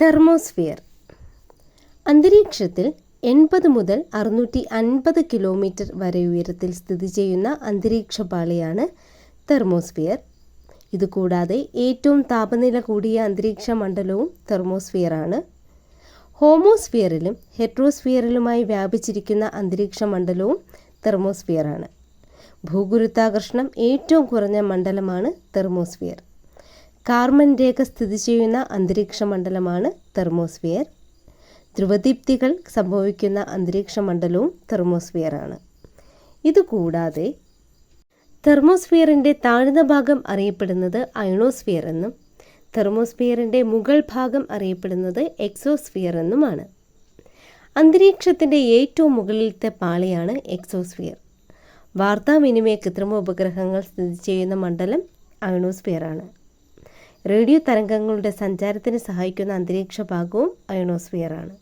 Thermosphere. അന്തരീക്ഷത്തിൽ എൺപത് മുതൽ അറുന്നൂറ്റി അൻപത് കിലോമീറ്റർ വരെ ഉയരത്തിൽ സ്ഥിതി ചെയ്യുന്ന അന്തരീക്ഷ പാളിയാണ് തെർമോസ്ഫിയർ. ഇതുകൂടാതെ ഏറ്റവും താപനില കൂടിയ അന്തരീക്ഷ മണ്ഡലവും തെർമോസ്ഫിയറാണ്. ഹോമോസ്ഫിയറിലും ഹെട്രോസ്ഫിയറിലുമായി വ്യാപിച്ചിരിക്കുന്ന അന്തരീക്ഷ മണ്ഡലവും തെർമോസ്ഫിയറാണ്. ഭൂഗുരുത്വാകർഷണം ഏറ്റവും കുറഞ്ഞ മണ്ഡലമാണ് തെർമോസ്ഫിയർ. കാർമൻ രേഖ സ്ഥിതി ചെയ്യുന്ന അന്തരീക്ഷ മണ്ഡലമാണ് തെർമോസ്ഫിയർ. ധ്രുവദീപ്തികൾ സംഭവിക്കുന്ന അന്തരീക്ഷ മണ്ഡലവും തെർമോസ്ഫിയറാണ്. ഇതുകൂടാതെ തെർമോസ്ഫിയറിന്റെ താഴ്ന്ന ഭാഗം അറിയപ്പെടുന്നത് അയണോസ്ഫിയർ എന്നും തെർമോസ്ഫിയറിന്റെ മുകൾ ഭാഗം അറിയപ്പെടുന്നത് എക്സോസ്ഫിയർ എന്നുമാണ്. അന്തരീക്ഷത്തിന്റെ ഏറ്റവും മുകളിലത്തെ പാളിയാണ് എക്സോസ്ഫിയർ. വാർത്താവിനിമയ കൃത്രിമ ഉപഗ്രഹങ്ങൾ സ്ഥിതി ചെയ്യുന്ന മണ്ഡലം അയണോസ്ഫിയറാണ്. റേഡിയോ തരംഗങ്ങളുടെ സഞ്ചാരത്തിന് സഹായിക്കുന്ന അന്തരീക്ഷ ഭാഗവും അയണോസ്ഫിയറാണ്.